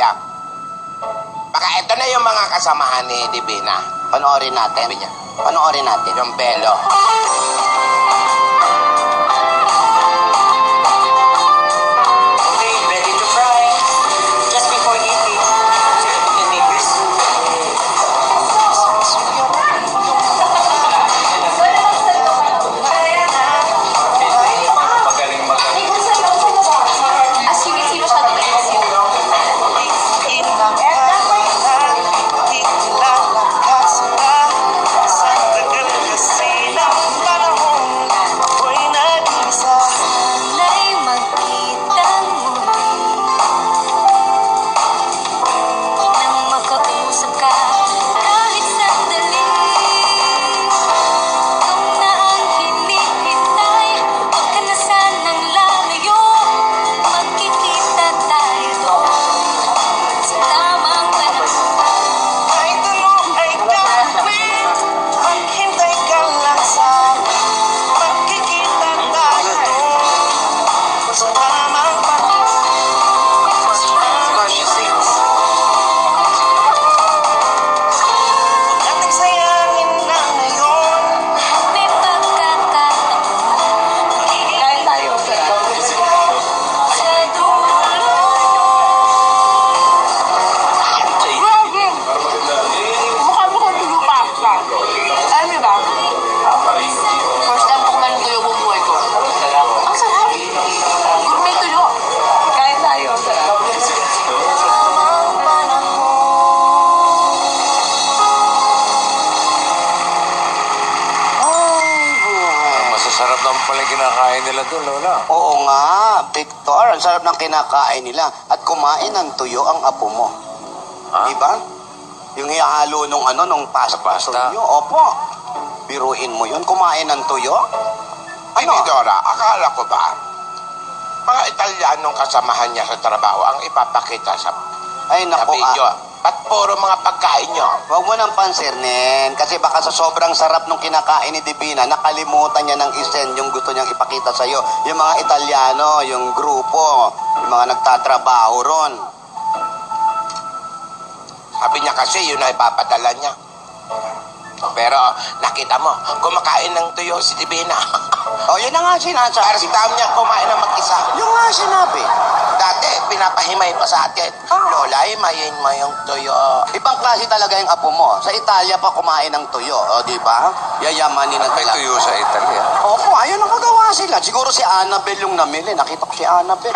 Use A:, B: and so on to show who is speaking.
A: sayang. Baka ito na yung mga kasamahan ni Divina.
B: Panoorin natin. Panoorin natin.
A: Yung belo.
C: Masasarap naman pala yung kinakain nila doon, Lola.
B: Oo nga, Victor. Ang sarap ng kinakain nila. At kumain ng tuyo ang apo mo.
C: Ha?
B: Diba? Yung ihalo nung ano, nung pasta.
C: pasta?
B: Tuyo. Opo. Biruin mo yun. Kumain ng tuyo?
A: Ay,
B: Ano?
A: Dora, akala ko ba, mga Italianong kasamahan niya sa trabaho ang ipapakita sa,
B: Ay,
A: sa
B: naku.
A: video. Ba't puro mga pagkain niyo?
B: Huwag mo nang pansirnin. Kasi baka sa sobrang sarap nung kinakain ni Divina, nakalimutan niya ng isen yung gusto niyang ipakita sa'yo. Yung mga Italiano, yung grupo, yung mga nagtatrabaho ron.
A: Sabi niya kasi yun ang ipapadala niya. Pero nakita mo, kumakain ng tuyo si Divina.
B: O, yun na nga sinasabi.
A: First time niya kumain ng mag-isa.
B: Yung nga sinabi.
A: Pinapahimay pa sa atin. Lola, himayin mo yung tuyo.
B: Ibang klase talaga yung apo mo. Sa Italia pa kumain ng tuyo, o di ba? Yayamanin ng
C: May
B: talaga.
C: tuyo sa Italia.
B: Opo, ayun ang magawa sila. Siguro si Annabel yung namili. Nakita ko si Annabel.